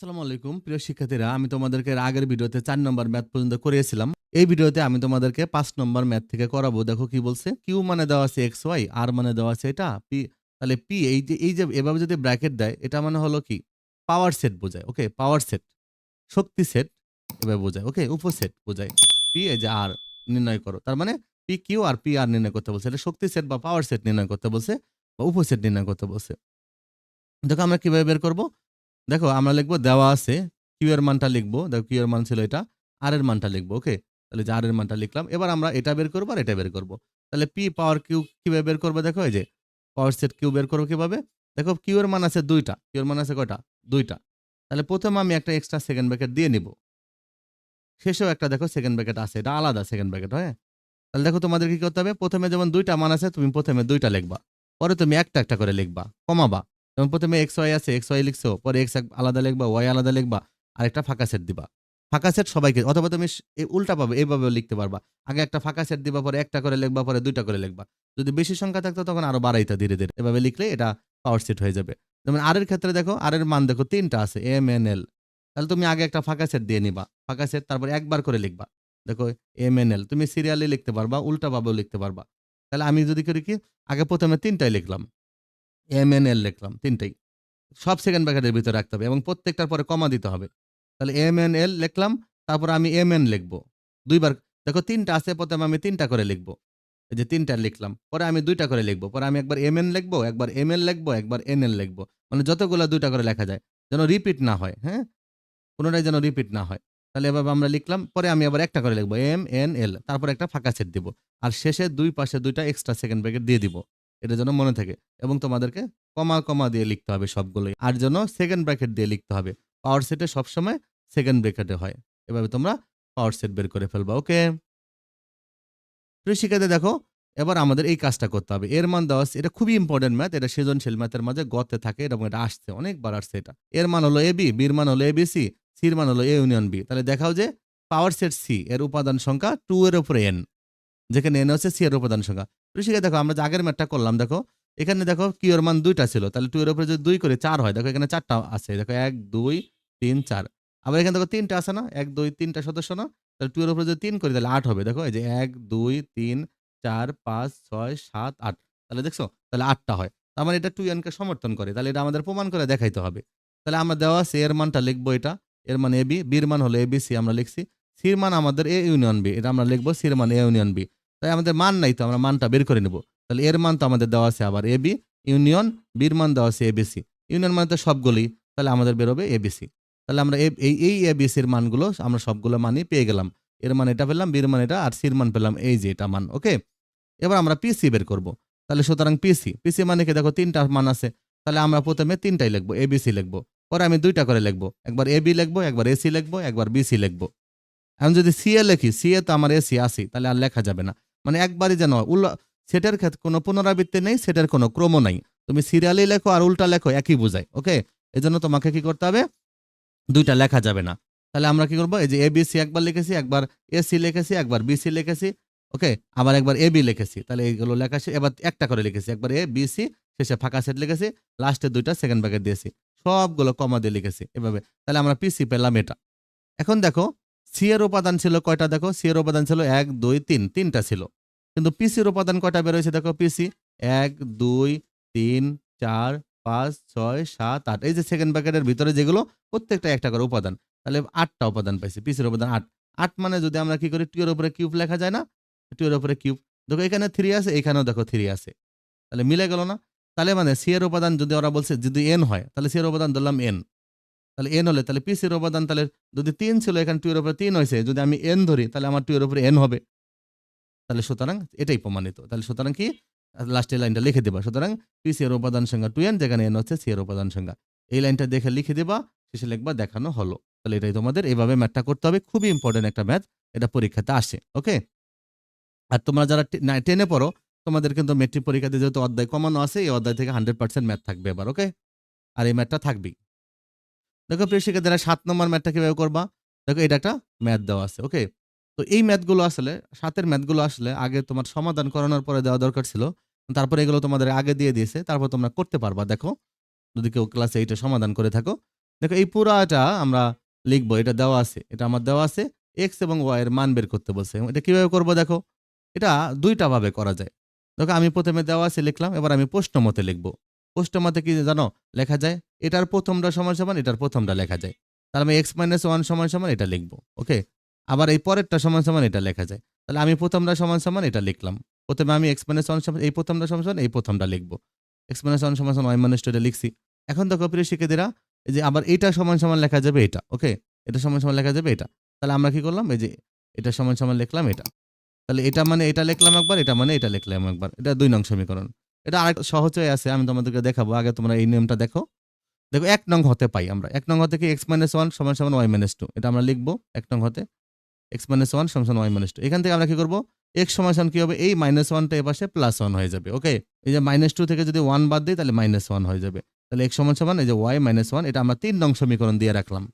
আসসালামু আলাইকুম। প্রিয় শিক্ষার্থীরা, আমি তোমাদেরকে আগের ভিডিওতে চার নম্বর ম্যাথ পর্যন্ত করিয়েছিলাম। এই ভিডিওতে আমি তোমাদেরকে পাঁচ নম্বর ম্যাথ থেকে করাবো। দেখো কি বলছে? কিউ মানে দেওয়া আছে এক্স, ওয়াই। আর মানে দেওয়া আছে এটা পি, তাহলে পি, এই যে এই যে, এভাবে যদি ব্র্যাকেট দেয়, এটা মানে হলো কি? পাওয়ার সেট বোঝায়, ওকে? Power set. শক্তি সেট এভাবে বোঝায়, ওকে? উপসেট বোঝায়। পি, এই যে, আর নির্ণয় করো। তার মানে পি, কিউ আর পি, আর নির্ণয় করতে বলছে। এটা শক্তি সেট বা পাওয়ার সেট নির্ণয় করতে বলছে বা উপসেট নির্ণয় করতে বলছে। দেখো আমরা কীভাবে বের করব? দেখো আমরা লিখব দেওয়া আছে কিউ এর মানটা লিখব, দেখো কিউ এর মান ছিল এটা আর এর মানটা লিখব ওকে তাহলে যে আর এর মানটা লিখলাম, এবার আমরা এটা বের করব আর এটা বের করব। তাহলে পি পাওয়ার কিউ কীভাবে বের করব দেখো, এই যে পাওয়ার সেট কিউ বের করব কীভাবে? দেখো কিউ এর মান আছে দুইটা কিউ এর মান আছে কয়টা? দুইটা। তাহলে প্রথমে আমি একটা এক্সট্রা সেকেন্ড ব্র্যাকেট দিয়ে নিব। শেষেও একটা দেখো সেকেন্ড ব্র্যাকেট আছে, এটা আলাদা সেকেন্ড ব্র্যাকেট হয়? তাহলে দেখো তোমাদের কি করতে হবে, প্রথমে যেমন দুইটা মান আছে, তুমি প্রথমে দুইটা লিখবা, পরে তুমি একটা একটা করে লিখবা, কমাবা। যেমন প্রথমে এক্স ওয়াই আছে, এক্স ওয়াই লিখছো, পরে এক্স আলাদা লিখবা, ওয়াই আলাদা লিখবা আর একটা ফাঁকা সেট দিবা। ফাঁকা সেট সবাইকে, অথবা তুমি উল্টা পাবে এইভাবেও লিখতে পারবা। আগে একটা ফাঁকা সেট দিবা, পরে একটা করে লিখবা, পরে দুইটা করে লিখবা। যদি বেশি সংখ্যা থাকতো তখন আরও বাড়াইতে ধীরে ধীরে। এভাবে লিখলে এটা পাওয়ার সেট হয়ে যাবে। যেমন আর এর ক্ষেত্রে দেখো আর এর মান দেখো তিনটা আছে এম এন এল তাহলে তুমি আগে একটা ফাঁকা সেট দিয়ে নিবা। ফাঁকা সেট, তারপর একবার করে লিখবা। দেখো এম এন এল তুমি সিরিয়ালে লিখতে পারবা, উল্টা ভাবেও লিখতে পারবা। তাহলে আমি যদি করি কি, আগে প্রথমে তিনটাই লিখলাম। এম এন এল লিখলাম, তিনটাই। সব সেকেন্ড ব্র্যাকেটের ভিতরে রাখতে হবে এবং প্রত্যেকটার পরে কমা দিতে হবে। তাহলে এম এন এল লিখলাম, তারপর আমি এম এন লিখব। দুইবার, দেখো তিনটা আছে, প্রথমে আমি তিনটা করে লিখব। এই যে তিনটা লিখলাম, পরে আমি দুইটা করে লিখব। পরে আমি একবার এম এন লিখব, একবার এম এল লিখব, একবার এন এল লিখব। মানে যতগুলো দুইটা করে লেখা যায়, যেন রিপিট না হয় হ্যাঁ? কোনোটাই যেন রিপিট না হয়। তাহলে এভাবে আমরা লিখলাম, পরে আমি আবার একটা করে লিখব এম এন এল তারপর একটা ফাঁকা সেট দিব। আর শেষে দুই পাশে দুইটা এক্সট্রা সেকেন্ড ব্র্যাকেট দিয়ে দিব। এটা যেন মনে থাকে এবং তোমাদেরকে কমা কমা দিয়ে লিখতে হবে সবগুলোই। আর যেন সেকেন্ড ব্র্যাকেট দিয়ে লিখতে হবে। পাওয়ার সেটে সবসময় সেকেন্ড ব্র্যাকেটে হয়। এভাবে তোমরা পাওয়ার সেট বের করে ফেলবা, ওকে? প্রিয় দেখো, এবার আমাদের এই কাজটা করতে হবে। এর মান দেওয়া এটা খুবই ইম্পর্টেন্ট ম্যাথ এটা সৃজনশীল ম্যাথের মাঝে গতে থাকে এবং এটা আসছে, অনেকবার আসছে এটা। এর মান হলো এ বি বির মান হলো এ বি সি সির মান হলো এ ইউনিয়ন বি তাহলে দেখাও যে পাওয়ার সেট সি এর উপাদান সংখ্যা টু এর উপরে এন যেখানে এন হচ্ছে সি এর উপাদান সংখ্যা। ঋষিকে দেখো আমরা আগের ম্যাথটা করলাম, দেখো, এখানে দেখো কিউ এর মান দুইটা ছিল। তাহলে টু এর উপরে যদি দুই করে চার হয়, দেখো এখানে চারটা আছে, দেখো এক, দুই, তিন, চার। আবার এখানে দেখো তিনটা আছে না? এক, দুই, তিনটা সদস্য না? তাহলে টু এর উপরে যদি তিন করি, তাহলে আট হবে। দেখো, এই যে এক, দুই, তিন, চার, পাঁচ, ছয়, সাত, আট। তাহলে দেখছ, তাহলে আটটা হয়। তার মানে এটা টু এনকে সমর্থন করে। তাহলে এটা আমাদের প্রমাণ করে দেখাইতে হবে। তাহলে আমরা দেওয়া আছে এর মানটা লিখব এটা। এর মান এ, বি বির মান হলো এ, বি, সি আমরা লিখছি। সির মান আমাদের এ, ইউনিয়ন বি। এটা আমরা লিখব সির মান এ, ইউনিয়ন বি। তাই আমাদের মান নাই তো, আমরা মানটা বের করে নেব। তাহলে এর মান তো আমাদের দেওয়া আছে আবার এ বি, ইউনিয়ন বির মান দেওয়া আছে এবিসি ইউনিয়ন মানে তো সবগুলোই, তাহলে আমাদের বেরোবে এবিসি তাহলে আমরা এই এই এবিসির মানগুলো আমরা সবগুলো মানই পেয়ে গেলাম। এর মান এটা পেলাম, বির মান এটা, আর সির মান পেলাম এই যে এটা মান, ওকে? এবার আমরা পিসি বের করব। তাহলে সুতরাং পিসি পিসি মানে কি? দেখো তিনটা মান আছে। তাহলে আমরা প্রথমে তিনটাই লিখব এবিসি লিখব। পরে আমি দুইটা করে লিখব। একবার এ বি লিখব, একবার এসি লিখব, একবার বিসি লিখব। এখন যদি সি এ লিখি, সি এ তো আমার এসি আসি তাহলে আর লেখা যাবে না। মানে একবারই যেন উল্লা সেটার ক্ষেত্রে কোনো পুনরাবৃত্তি নেই, সেটার কোনো ক্রম নাই। তুমি সিরিয়ালি লেখো আর উল্টা লেখো, একই বোঝায়, ওকে? এজন্য তোমাকে কি করতে হবে? দুইটা লেখা যাবে না। তাহলে আমরা কি করব? এই যে এ বিসি একবার লিখেছি, একবার এসি লিখেছি, একবার বিসি লিখেছি, ওকে? আবার একবার এ বি লিখেছি। তাহলে এইগুলো লেখা এবার একটা করে লিখেছি, একবার এ বি সি শেষে ফাঁকা সেট লিখেছি লাস্টে দুইটা সেকেন্ড ব্যাকেট দিয়েছি। সবগুলো কমা দিয়ে লিখেছি, এভাবে। তাহলে আমরা পিসি পেলাম এটা। এখন দেখো সি এর উপাদান ছিল কয়টা দেখো? সি এর উপাদান ছিল এক, দুই, তিন, তিনটা ছিল। কিন্তু পিসির উপাদান কয়টা বেরোয়েছে দেখো? পিসি এক, দুই, তিন, চার, পাঁচ, ছয়, সাত, আট। এই যে সেকেন্ড ব্র্যাকেটের ভিতরে যেগুলো, প্রত্যেকটা একটা করে উপাদান। তাহলে আটটা উপাদান পাইছি পিসির উপাদান আট। আট মানে যদি আমরা কি করি? টু এর উপরে কিউব লেখা যায় না? টু এর উপরে কিউব দেখো, এখানে থ্রি আছে, এখানেও দেখো থ্রি আছে। তাহলে মিলে গেল না? তাহলে মানে সি এর উপাদান যদি ওরা বলছে, যদি এন হয়, তাহলে সি এর উপাদান ধরলাম এন তাহলে এন হলে, তাহলে পিসির উপাদান তাহলে যদি তিন ছিল, এখানে টু এর উপরে তিন হয়েছে, যদি আমি এন ধরি, তাহলে আমার টু এর উপরে এন হবে। তাহলে সুতরাং এটাই প্রমাণিত। তাহলে সুতরাং কি? লাস্টের লাইনটা লিখে দেবা। সুতরাং পিসি এর উপাদান সংখ্যা টু এন, যেখানে এন হচ্ছে সি এর উপাদান সংখ্যা এই লাইনটা দেখে লিখে দেবা, শেষে লিখবা, দেখানো হলো। তাহলে এটাই তোমাদের, এইভাবে ম্যাথটা করতে হবে। খুবই ইম্পর্টেন্ট একটা ম্যাথ, এটা পরীক্ষাতে আসে ওকে আর তোমরা যারা টেনে পড়ো, তোমাদের কিন্তু মেট্রিক পরীক্ষাতে যেহেতু অধ্যায় কমানো আছে, এই অধ্যায় থেকে হান্ড্রেড পার্সেন্ট ম্যাথ থাকবে এবার ওকে আর এই ম্যাথটা থাকবেই। দেখো প্রিয় শিক্ষার্থীরা সাত নম্বর ম্যাথটা কীভাবে করবা? দেখো এটা একটা ম্যাথ দেওয়া আছে ওকে তো এই ম্যাথগুলো আসলে, সাতের ম্যাথগুলো আসলে আগে তোমার সমাধান করানোর পরে দেওয়া দরকার ছিল। তারপরে এগুলো তোমাদের আগে দিয়ে দিয়েছে, তারপর তোমরা করতে পারবা, দেখো। যদি কেউ ক্লাসে এইটা সমাধান করে থাকো। দেখো এই পুরাটা আমরা লিখব, এটা দেওয়া আছে, এটা আমার দেওয়া আছে। এক্স এবং ওয়াই এর মান বের করতে বলছে এটা কীভাবে করব দেখো? এটা দুইটা ভাবে করা যায়। দেখো আমি প্রথমে দেওয়া আছে লিখলাম, এবার আমি প্রশ্ন মতে লিখব। প্রশ্ন মতে কি জানো লেখা যায়? এটার প্রথমটা সমান সমান, এটার প্রথমটা লেখা যায়। তাহলে আমি এক্স মাইনাস ওয়ান সমান সমান এটা লিখব ওকে আবার এই পরেরটা সমান সমান এটা লেখা যায়। তাহলে আমি প্রথমটা সমান সমান এটা লিখলাম। প্রথমে আমি এক্স মাইনাস ওয়ান সমান, এই প্রথমটা সমান সমান, এই প্রথমটা লিখব। এক্স মাইনাস ওয়ান সমান সমান ওয়াই মাইনাস টু এটা লিখছি। এখন দেখো প্রিয় শিক্ষার্থীরা, এই যে আবার এটা সমান সমান লেখা যাবে এটা ওকে এটা সমান সমান লেখা যাবে এটা। তাহলে আমরা কি করলাম? এই যে এটা সমান সমান লিখলাম এটা। তাহলে এটা মানে এটা লিখলাম একবার, এটা মানে এটা লিখলাম একবার। এটা দুই নং সমীকরণ। এটা আরেক সহজ হয়ে আছে, আমি তোমাদেরকে দেখাবো। আগে তোমরা এই নিয়মটা দেখো। দেখো, এক নং হতে পাই আমরা। এক নং হতে কি? এক্স মাইনাস ওয়ান সমান সমান ওয়াই মাইনাস টু এটা আমরা লিখব এক নং হতে। এক্স মাইনাস ওয়ান সমান সমান ওয়াই মাইনাস টু এখান থেকে আমরা কি করব? এক্স সমান সমান কি হবে? এই মাইনাস ওয়ানটা এ পাশে প্লাস ওয়ান হয়ে যাবে ওকে এই যে মাইনাস টু থেকে যদি ওয়ান বাদ দিই, তাহলে মাইনাস ওয়ান হয়ে যাবে। তাহলে এক্স সমান সমান, এই যে ওয়াই মাইনাস ওয়ান এটা আমরা তিন নং সমীকরণ দিয়ে রাখলাম।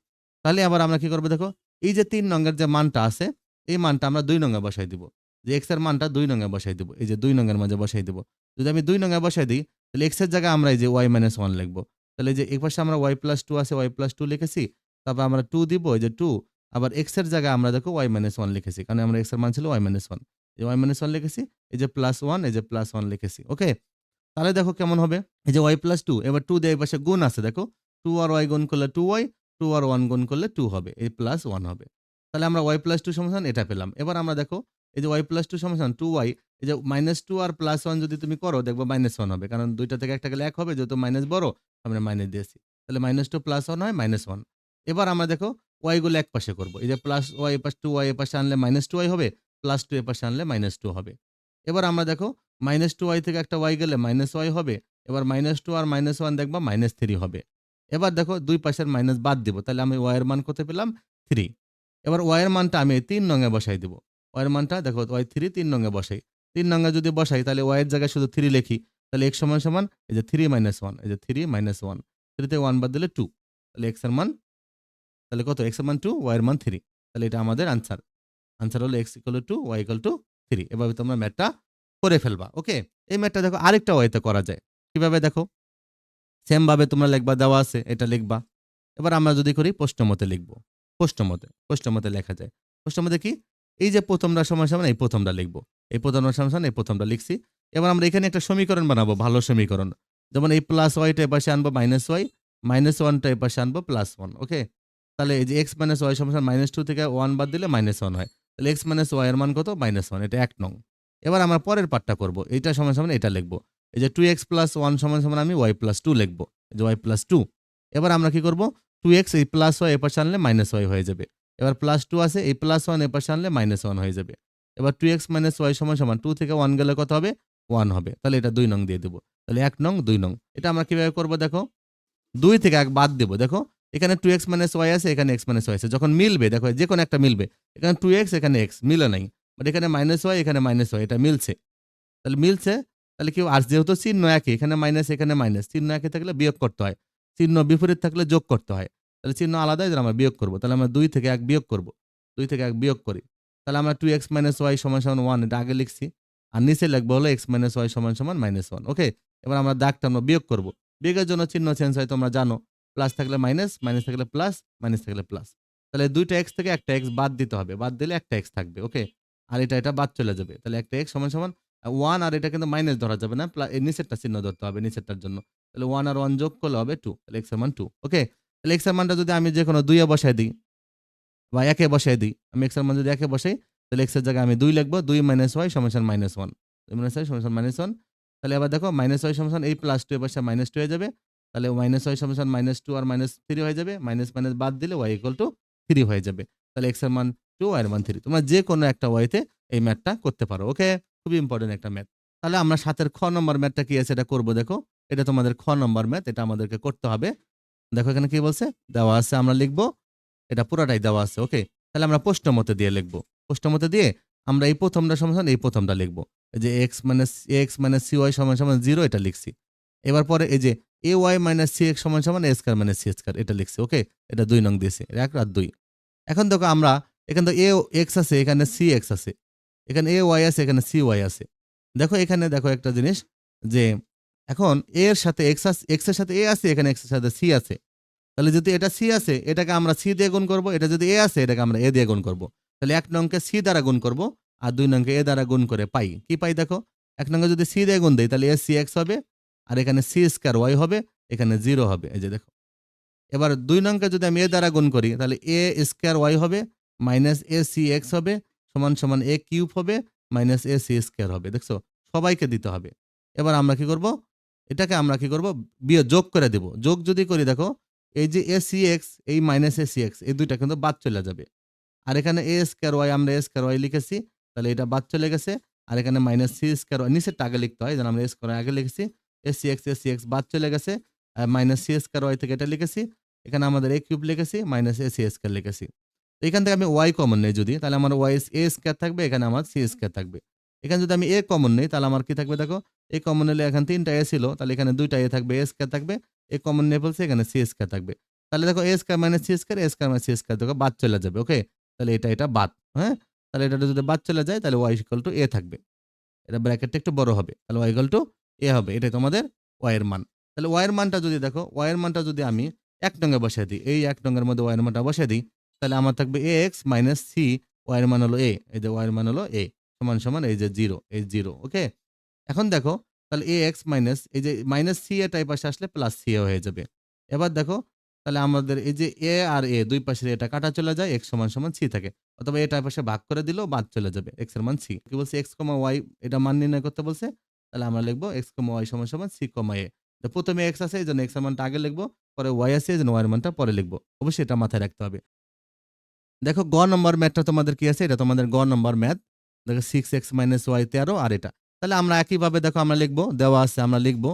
তাহলে আবার আমরা কি করব দেখো? এই যে তিন নঙ্গের যে মানটা আছে, এই মানটা আমরা দুই নঙ্গে বসাই দিব। যে এক্সের মানটা দুই নঙ্গে বসাই দিব, এই যে দুই নঙ্গের মাঝে বসাই দিব। যদি আমি দুই নঙ্গে বসাই দিই, তাহলে এক্সের জায়গায় আমরা এই যে ওয়াই মাইনাস ওয়ান লিখব। তাহলে যে এক পাশে আমরা ওয়াই প্লাস টু আছে ওয়াই প্লাস টু লিখেছি, তারপর আমরা টু দিব, এই যে টু আবার এক্সের জায়গায় আমরা দেখো ওয়াই মাইনাস ওয়ান লিখেছি, কারণ আমরা এক্সের মান ছিল ওয়াই মাইনাস ওয়ান এই ওয়াই মাইনাস ওয়ান লিখেছি, এই যে প্লাস ওয়ান এই যে প্লাস ওয়ান লিখেছি ওকে তাহলে দেখো কেমন হবে, এই যে ওয়াই প্লাস টু এবার টু দিয়ে পাশে গুণ আছে, দেখো। টু আর ওয়াই গুণ করলে টু ওয়াই টু আর ওয়ান গুণ করলে টু হবে, এই প্লাস ওয়ান হবে। তাহলে আমরা ওয়াই প্লাস টু সমাধান এটা পেলাম। এবার আমরা দেখো এই যে ওয়াই প্লাস টু সমাধান টু ওয়াই এই যে মাইনাস টু আর প্লাস ওয়ান যদি তুমি করো, দেখব মাইনাস ওয়ান হবে। কারণ দুইটা থেকে একটা গেলে এক হবে, যেহেতু মাইনাস বড়, আমরা মাইনাস দিয়েছি। তাহলে মাইনাস টু প্লাস ওয়ান হয় মাইনাস ওয়ান এবার আমরা দেখো ওয়াই গুলো এক পাশে করব। এই যে প্লাস ওয়াই পাশ টু ওয়াই পাশে আনলে মাইনাস টু ওয়াই হবে প্লাস টু এ পাশে আনলে মাইনাস টু হবে। এবার আমরা দেখো মাইনাস টু ওয়াই থেকে একটা ওয়াই গেলে মাইনাস ওয়াই হবে, এবার মাইনাস টু আর মাইনাস ওয়ান দেখবা মাইনাস থ্রি হবে। এবার দেখো দুই পাশের মাইনাস বাদ দিব, তাহলে আমি ওয়াইয়ের মান কত পেলাম? থ্রি এবার ওয়াইয়ের মানটা আমি তিন নঙে বসাই দিব। ওয়াইয়ের মানটা, দেখো ওয়াই থ্রি তিন নঙে বসাই। তিন নঙে যদি বসাই, তাহলে ওয়াইয়ের জায়গায় শুধু থ্রি লিখি। তাহলে এক্স সমান সমান, এই যে থ্রি মাইনাস ওয়ান এই যে থ্রি মাইনাস ওয়ান থ্রিতে ওয়ান বাদ দিলে টু তাহলে এক্সের মান, তাহলে কত? এক্সের মান টু ওয়াইয়ের মান থ্রি তাহলে এটা আমাদের আনসার আনসার হলো X equal to Y equal to three এভাবে তোমরা ম্যাথটা করে ফেলবা ওকে এই ম্যাথটা দেখো আরেকটা ওয়াইতে করা যায়। কীভাবে দেখো? সেমভাবে তোমরা লিখবা, দেওয়া আছে, এটা লিখবা। এবার আমরা যদি করি প্রশ্ন মতে লিখব। প্রশ্ন মতে প্রশ্ন মতে লেখা যায়। প্রশ্ন মতে কি? এই যে প্রথমটা সমান সমান এই প্রথমটা লিখব। এই প্রথমটা সমান সমান এই প্রথমটা লিখছি। এবার আমরা এখানে একটা সমীকরণ বানাবো, ভালো সমীকরণ। যেমন এই প্লাস ওয়াইটা এ পাশে আনব মাইনাস ওয়াই মাইনাস ওয়ানটা এ পাশে আনব প্লাস ওয়ান ওকে তাহলে এই যে এক্স মাইনাস ওয়াই সমান মাইনাস টু থেকে ওয়ান বাদ দিলে মাইনাস ওয়ান হয়। তাহলে এক্স মাইনাস ওয়াই এর মান কত? মাইনাস ওয়ান এটা এক নং। এবার আমরা পরের পার্টটা করব। এইটা সমান সমান এটা লিখব। এই যে টু এক্স প্লাস ওয়ান সমান সমান আমি ওয়াই প্লাস টু লিখব। যে ওয়াই প্লাস টু এবার আমরা কি করব? টু এক্স এই প্লাস ওয়াই এপাশে আনলে মাইনাস ওয়াই হয়ে যাবে। এবার প্লাস টু আছে, এই প্লাস ওয়ান এপাশে আনলে মাইনাস ওয়ান হয়ে যাবে। এবার টু এক্স মাইনাস ওয়াই সমান সমান টু থেকে ওয়ান গেলে কত হবে? ওয়ান হবে। তাহলে এটা দুই নং দিয়ে দেবো। তাহলে এক নং, দুই নং। এটা আমরা কীভাবে করব দেখো? দুই থেকে এক বাদ দেবো। দেখো, এখানে টু এক্স মাইনাস ওয়াই আছে, এখানে এক্স মাইনাস ওয়াই আছে। যখন মিলবে, দেখো যে কোনো একটা মিলবে। এখানে টু এক্স এখানে এক্স মিলে নাই। বাট এখানে মাইনাস ওয়াই এখানে মাইনাস ওয়াই এটা মিলছে। তাহলে মিলছে, তাহলে কেউ আর যেহেতু চিহ্ন একই, এখানে মাইনাস এখানে মাইনাস চিহ্ন একই থাকলে বিয়োগ করতে হয়। চিহ্ন বিপরীত থাকলে যোগ করতে হয়। তাহলে চিহ্ন আলাদা যেটা আমরা বিয়োগ করব। তাহলে আমরা দুই থেকে এক বিয়োগ করব। দুই থেকে এক বিয়োগ করি। তাহলে আমরা টু এক্স মাইনাস ওয়াই সমান সমান ওয়ান এটা আগে লিখছি। আর নিচে লিখব হলো এক্স মাইনাস ওয়াই সমান সমান মাইনাস ওয়ান ওকে এবার আমরা দাগটা আমরা বিয়োগ করব। বিয়োগের জন্য চিহ্ন চেঞ্জ হয়, তোমরা জানো। প্লাস থাকলে মাইনাস মাইনাস থাকলে প্লাস মাইনাস থাকলে প্লাস তাহলে দুইটা এক্স থেকে একটা এক্স বাদ দিতে হবে। বাদ দিলে একটা এক্স থাকবে ওকে আর এটা এটা বাদ চলে যাবে। তাহলে একটা এক্স সমান সমান ওয়ান আর এটা কিন্তু মাইনাস ধরা যাবে না। নিচেরটা চিহ্ন ধরতে হবে নিচেরটার জন্য। তাহলে ওয়ান আর ওয়ান যোগ করলে হবে টু তাহলে এক্সের মান টু ওকে তাহলে এক্সের মানটা যদি আমি যে কোনো দুইয়ে বসাই দিই বা একে বসাই দিই, আমি এক্সের মান যদি একে বসাই, তাহলে এক্সের জায়গায় আমি দুই লিখব, দুই মাইনাস ওয়াই সমান মাইনাস ওয়ান দুই মাইনাস ওয়াই সমান মাইনাস ওয়ান তাহলে এবার দেখো মাইনাস ওয়াই সমান এই প্লাস টু এ পাশে মাইনাস টু হয়ে যাবে। তাহলে মাইনাস ওয়াই সমান মাইনাস টু আর মাইনাস থ্রি হয়ে যাবে। মাইনাস মাইনাস বাদ দিলে ওয়াই ইকুয়াল টু থ্রি হয়ে যাবে। তাহলে এক্সের মান টু ওয়াই এর মান থ্রি তোমরা যে কোনো একটা ওয়াইতে এই ম্যাথটা করতে পারো ওকে খুবই ইম্পর্টেন্ট একটা ম্যাথ তাহলে আমরা সাতের খ নম্বর ম্যাথটা কি আছে? এটা করব, দেখো। এটা তোমাদের খ নম্বর ম্যাথ এটা আমাদেরকে করতে হবে। দেখো এখানে কি বলছে? দেওয়া আছে, আমরা লিখব, এটা পুরাটাই দেওয়া আছে, ওকে? তাহলে আমরা প্রশ্ন মতে দিয়ে লিখব। প্রশ্ন মতে দিয়ে আমরা এই প্রথমটা সমান এই প্রথমটা লিখব। এই যে X minus X minus C Y সমান সমান জিরো এটা লিখছি। এবার পরে এই যে A Y minus C X সমান সমান A square minus C square এটা লিখছি, ওকে? এটা দুই নং দিয়েছে এক আর দুই। এখন দেখো আমরা, এখানে তো এ এক্স আছে, এখানে সি এক্স আছে, এখানে এ ওয়াই আছে, এখানে সি ওয়াই আছে। দেখো এখানে দেখো একটা জিনিস যে এখন এর সাথে এক্স এক্সের সাথে এ আছে, এখানে এক্সের সাথে সি আছে। তাহলে যদি এটা সি আছে, এটাকে আমরা সি দিয়ে গুণ করব, এটা যদি এ আছে, এটাকে আমরা এ দিয়ে গুণ করব। তাহলে এক নংকে সি দ্বারা গুণ করব আর দুই নংকে এ দ্বারা গুণ করে পাই। কি পাই দেখো? এক নংকে যদি সি দিয়ে গুণ দেই, তাহলে এ সি এক্স হবে আর এখানে সি স্কোয়ার ওয়াই হবে, এখানে জিরো হবে। এই যে দেখো। এবার দুই নংকে যদি আমি এ দ্বারা গুণ করি, তাহলে এ স্কোয়ার ওয়াই হবে মাইনাস এ সি এক্স হবে সমান সমান এ কিউব হবে মাইনাস এ সি স্কোয়ার হবে। দেখছ? সবাইকে দিতে হবে। এবার আমরা কি করব? এটাকে আমরা কি করব? বিয়ে যোগ করে দেব। যোগ যদি করি দেখো এই যে এ সি এক্স এই মাইনাস এ সি এক্স এই দুইটা কিন্তু বাদ চলে যাবে। আর এখানে এ স্কোয়ার ওয়াই আমরা এ স্কোয়ার ওয়াই লিখেছি, তাহলে এটা বাদ চলে গেছে। আর এখানে মাইনাস সি স্কোয়ার ওয়াই নিচের টাকা লিখতে হয়, যেন আমরা এ স্কোয়ার আগে লিখেছি। A C X A C X বাদ চলে গেছে, আর মাইনাস সি স্কোয়ার ওয়াই থেকে এটা লিখেছি। এখানে আমাদের এ কিউব লিখেছি মাইনাস এ সি স্কোয়ার লিখেছি। এখান থেকে আমি ওয়াই কমন নেই যদি, তাহলে আমার ওয়াই এ স্কোয়ার থাকবে, এখানে আমার সি স্কোয়ার থাকবে। এখানে যদি আমি এ কমন নেই, তাহলে আমার কি থাকবে দেখো? এ কমন নিলে এখানে তিনটা এ ছিল, তাহলে এখানে দুইটা এ থাকবে এ স্কোয়ার থাকবে। এ কমন নিয়ে ফেলছে এখানে সি স্কোয়ার থাকবে। তাহলে দেখো A square minus C square A square minus C square দেখো বাদ চলে যাবে ওকে তাহলে এটা এটা বাদ হ্যাঁ? তাহলে এটা যদি বাদ চলে যায়, তাহলে ওয়াই ইকুয়াল টু এ থাকবে। এটা ব্র্যাকেটটা একটু বড় হবে, তাহলে ওয়াই ইকুয়াল টু এ হবে, এটাই তোমাদের ওয়াই এর মান। তাহলে ওয়াই এর মানটা যদি দেখো ওয়াই এর মানটা যদি আমি এক টঙ্গে বসিয়ে দিই, এই এক টঙ্গের মধ্যে ওয়াই এর মানটা বসিয়ে দিই, তাহলে আমার থাকবে A X minus C Y এর মান হলো এ এই যে ওয়াই এর মান হলো এ সমান সমান এই যে জিরো এই জিরো ওকে এখন দেখো তাহলে এ এক্স মাইনাস এই যে মাইনাস সি এ টাই পাশে আসলে প্লাস সি এ হয়ে যাবে। এবার দেখো, তাহলে আমাদের এই যে এ আর এ দুই পাশে এটা কাটা চলে যায় এক্স সমান সমান সি থাকে। অথবা এটা পাশে ভাগ করে দিলেও বাদ চলে যাবে এক্সের মান সি কি বলছে? এক্স কমা ওয়াই এটা মান নির্ণয় করতে বলছে। তাহলে আমরা লিখব এক্স কমা ওয়াই সমান সমান সি কমা এ প্রথমে এক্স আছে, এই জন্য এক্সের মানটা আগে লিখব, পরে ওয়াই আছে, এই জন্য ওয়াই এর মানটা পরে লিখব। অবশ্যই এটা মাথায় রাখতে হবে। দেখো, গ নম্বর ম্যাথটা তোমাদের কি আছে? এটা তোমাদের গ নম্বর ম্যাথ দেখো সিক্স এক্স মাইনাস ওয়াই তেরো আর এটা। তাহলে আমরা একইভাবে দেখো আমরা লিখব, দেওয়া আছে, আমরা লিখব,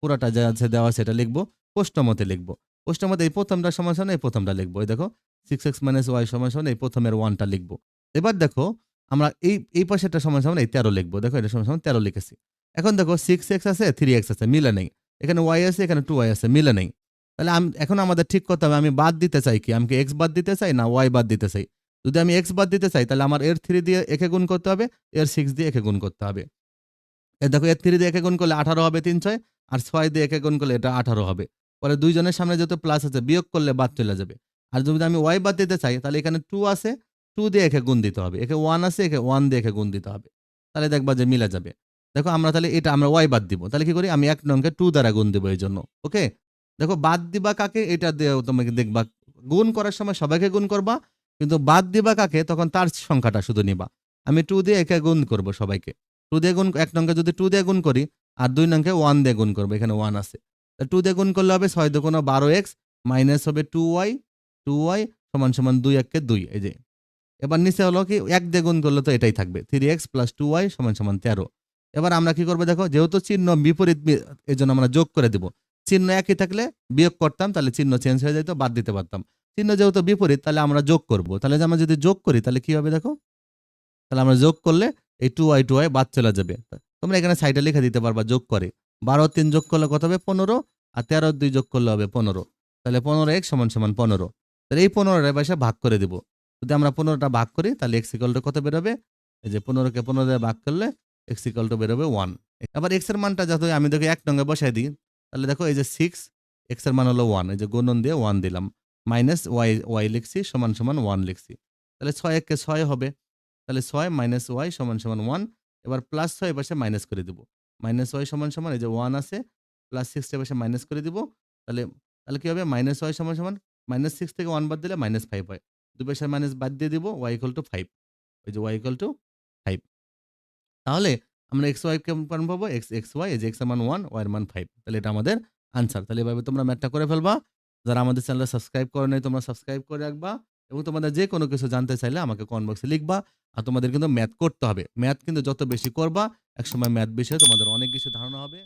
পুরাটা যা আছে দেওয়া আছে এটা লিখব প্রশ্ন মতে লিখব। প্রশ্ন মতে এই প্রথমটা সমান এই প্রথমটা লিখব। এই দেখো সিক্স এক্স মাইনাস ওয়াই সমান এই প্রথমের ওয়ানটা লিখব। এবার দেখো, আমরা এই এই পাশেটা সমান সমান, এই তেরো লিখব। দেখো, এটা সমান সমান তেরো লিখেছি। এখন দেখো সিক্স এক্স আছে থ্রি এক্স আছে, মিলে নেই। এখানে ওয়াই আছে, এখানে টু ওয়াই আছে, মিলে নেই। তাহলে আমি, এখন আমাদের ঠিক করতে হবে, আমি বাদ দিতে চাই কি? আমি কি এক্স বাদ দিতে চাই না ওয়াই বাদ দিতে চাই? যদি আমি এক্স বাদ দিতে চাই, তাহলে আমার এর থ্রি দিয়ে একে গুণ করতে হবে, এর সিক্স দিয়ে একে গুণ করতে হবে। দেখো, এর থ্রি দিয়ে একে গুণ করলে আঠারো হবে তিন ছয়, আর ছয় দিয়ে একে গুণ করলে এটা আঠারো হবে। পরে দুইজনের সামনে যত প্লাস আছে, বিয়োগ করলে বাদ চলে যাবে। আর যদি আমি ওয়াই বাদ দিতে চাই, তাহলে এখানে টু আছে টু দিয়ে একে গুণ দিতে হবে। একে ওয়ান আছে, একে ওয়ান দিয়ে একে গুণ দিতে হবে। তাহলে দেখবা যে মিলে যাবে। দেখো, আমরা তাহলে এটা আমরা ওয়াই বাদ দিব। তাহলে কি করি? আমি এক নংকে টু দ্বারা গুণ দেবো এই জন্য ওকে দেখো, বাদ দিবা কাকে, এটা তোমাকে দেখবা। গুণ করার সময় সবাইকে গুণ করবা, কিন্তু বাদ দিবা কাকে, তখন তার সংখ্যাটা শুধু নিবা। আমি টু দিয়ে একে গুণ করব সবাইকে। টু দিয়ে গুণ, এক নংকে যদি টু দিয়ে গুণ করি, আর দুই নংকে ওয়ান দিয়ে গুণ করব, এখানে ওয়ান আছে। টু দিয়ে গুণ করলে হবে ছয় দুগুণ বারো এক্স মাইনাস হবে টু ওয়াই টু ওয়াই সমান সমান দুই এককে দুই, এই যে। এবার নিচে হলো কি, এক দিয়ে গুণ করলে তো এটাই থাকবে three X plus two Y সমান সমান তেরো। এবার আমরা কি করব দেখো, যেহেতু চিহ্ন বিপরীত এই জন্য আমরা যোগ করে দিব। চিহ্ন একই থাকলে বিয়োগ করতাম, তাহলে চিহ্ন চেঞ্জ হয়ে যেত, বাদ দিতে পারতাম। চিহ্ন যেহেতু বিপরীত, তাহলে আমরা যোগ করব। তাহলে আমরা যদি যোগ করি, তাহলে কি হবে দেখো? তাহলে আমরা যোগ করলে এই টু ওয়াই টু ওয়াই বাদ চলে যাবে। তোমরা এখানে সাইডে লিখে দিতে পারবা, যোগ করে। বারো, তিন যোগ করলে কত হবে? পনেরো। আর তেরো, দুই যোগ করলে হবে পনেরো। তাহলে পনেরো এক সমান সমান পনেরো। তাহলে এই পনেরোটা পয়সা ভাগ করে দিব। যদি আমরা পনেরোটা ভাগ করি, তাহলে এক্স ইকলটা কত বেরোবে? এই যে পনেরোকে পনেরো দিয়ে ভাগ করলে এক্স ইকলটা বেরোবে ওয়ান আবার এক্সের মানটা যাতে আমি দেখো এক টঙ্গে বসাই দিই, তাহলে দেখো এই যে সিক্স এক্সের মান হলো ওয়ান এই যে গুণন দিয়ে ওয়ান দিলাম। মাইনাস ওয়াই ওয়াই লিখছি, সমান সমান ওয়ান লিখছি। তাহলে ছয় এককে ছয় হবে। তাহলে ছয় মাইনাস ওয়াই সমান সমান ওয়ান এবার প্লাস ছয় পাশে মাইনাস করে দিব। মাইনাস ওয়াই সমান সমান, এই যে ওয়ান আছে প্লাস সিক্সটা পাশে মাইনাস করে দিব। তাহলে তাহলে কী হবে? মাইনাস ওয়াই সমান সমান মাইনাস সিক্স থেকে ওয়ান বাদ দিলে মাইনাস ফাইভ হয়। দু পাশে মাইনাস বাদ দিয়ে দিব ওয়াই ইকুয়াল টু ফাইভ ওই যে ওয়াই ইকুয়াল টু ফাইভ তাহলে আমরা এক্স ওয়াই কেমন পাবো? এক্স এক্স ওয়াই এই যে এক্স মান ওয়ান ওয়াই মান ফাইভ তাহলে এটা আমাদের আনসার তাহলে এভাবে তোমরা ম্যাথটা করে ফেলবা। যারা আমাদের চ্যানেলটা সাবস্ক্রাইব করে নাই, তোমরা সাবস্ক্রাইব করে রাখবা। এবং তোমাদের যে কোনো কিছু জানতে চাইলে আমাকে কমেন্ট বক্সে লিখবা। আর তোমাদের কিন্তু ম্যাথ করতে হবে। ম্যাথ কিন্তু যত বেশি করবা, একসময় ম্যাথ বিষয়ে তোমাদের অনেক কিছু ধারণা হবে।